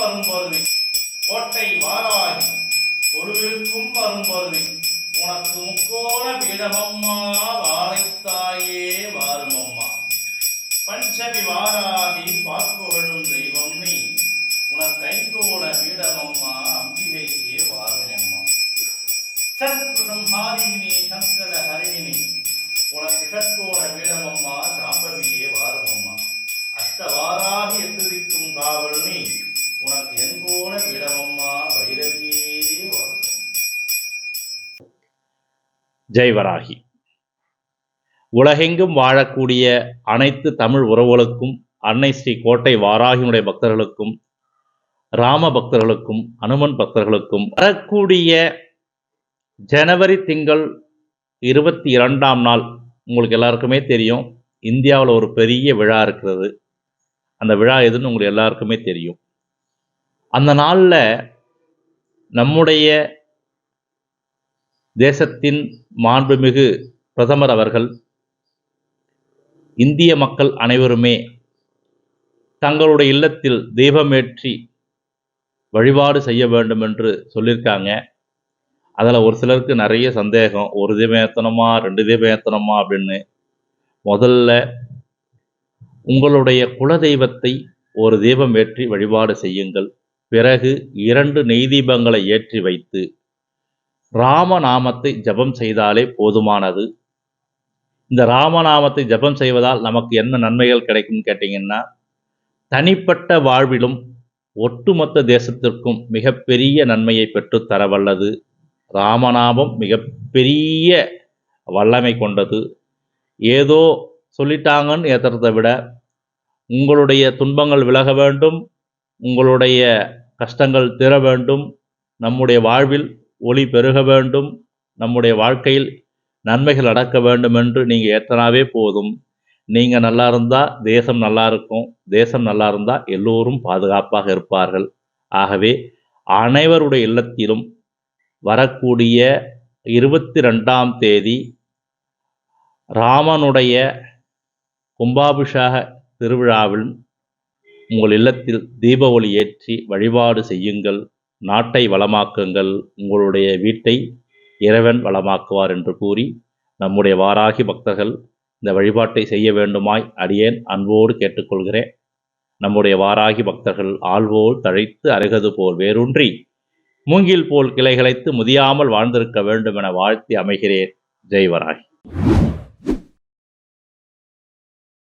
வரும்பொழுது கோட்டை வாராகி தொழுவிற்கும் வரும்பொழுது உனக்கு முக்கோண பீடமம்மா வாழைத்தாயே வாருமம்மா. பஞ்சமி வாராகி பார்ப்புகழும் தெய்வம் நீ. உனக்கு ஐந்தோண பீடமம்மா அம்பிகையே வாருமம்மா. சத்குணம் ஹாரிணி சங்கட ஹரிணி ஜெய்வராகி உலகெங்கும் வாழக்கூடிய அனைத்து தமிழ் உறவுகளுக்கும் அன்னை ஸ்ரீ கோட்டை வாராகினுடைய பக்தர்களுக்கும் ராம பக்தர்களுக்கும் அனுமன் பக்தர்களுக்கும் வரக்கூடிய ஜனவரி திங்கள் இருபத்தி இரண்டாம் நாள் உங்களுக்கு எல்லாருக்குமே தெரியும். இந்தியாவில் ஒரு பெரிய விழா இருக்கிறது. அந்த விழா எதுன்னு உங்களுக்கு எல்லாருக்குமே தெரியும். அந்த நாளில் நம்முடைய தேசத்தின் மாண்புமிகு பிரதமர் அவர்கள் இந்திய மக்கள் அனைவருமே தங்களுடைய இல்லத்தில் தீபமேற்றி வழிபாடு செய்ய வேண்டும் என்று சொல்லியிருக்காங்க. அதில் ஒரு சிலருக்கு நிறைய சந்தேகம் ஒரு தீபம் ஏற்றணுமா ரெண்டு தீபம் ஏற்றணுமா அப்படின்னு. முதல்ல உங்களுடைய குலதெய்வத்தை ஒரு தீபம் ஏற்றி வழிபாடு செய்யுங்கள். பிறகு இரண்டு நெய் தீபங்களை ஏற்றி வைத்து ராமநாமத்தை ஜபம் செய்தாலே போதுமானது. இந்த ராமநாமத்தை ஜபம் செய்வதால் நமக்கு என்ன நன்மைகள் கிடைக்கும்னு கேட்டிங்கன்னா தனிப்பட்ட வாழ்விலும் ஒட்டுமொத்த தேசத்திற்கும் மிகப்பெரிய நன்மையை பெற்று தர வல்லது. ராமநாமம் மிகப்பெரிய வல்லமை கொண்டது. ஏதோ சொல்லிட்டாங்கன்னு ஏற்றுறதை விட உங்களுடைய துன்பங்கள் விலக வேண்டும் உங்களுடைய கஷ்டங்கள் தீர வேண்டும் நம்முடைய வாழ்வில் ஒளி பெருக வேண்டும். நம்முடைய வாழ்க்கையில் நன்மைகள் அடக்க வேண்டும் என்று நீங்கள் ஏற்றனாவே போதும். நீங்கள் நல்லா இருந்தால் தேசம் நல்லா இருக்கும். தேசம் நல்லா இருந்தால் எல்லோரும் பாதுகாப்பாக இருப்பார்கள். ஆகவே அனைவருடைய இல்லத்திலும் வரக்கூடிய இருபத்தி ரெண்டாம் தேதி ராமனுடைய கும்பாபிஷேக திருவிழாவில் உங்கள் இல்லத்தில் தீப ஒளி ஏற்றி வழிபாடு செய்யுங்கள். நாட்டை வளமாக்குங்கள் உங்களுடைய வீட்டை இறைவன் வளமாக்குவார் என்று கூறி நம்முடைய வாராகி பக்தர்கள் இந்த வழிபாட்டை செய்ய வேண்டுமாய் அடியேன் அன்போடு கேட்டுக்கொள்கிறேன். நம்முடைய வாராகி பக்தர்கள் ஆள்வோல் தழைத்து அருகது போல் வேரூன்றி மூங்கில் போல் கிளைகளைத்து முதியாமல் வாழ்ந்திருக்க வேண்டும் என வாழ்த்தி அமைகிறேன். ஜெய்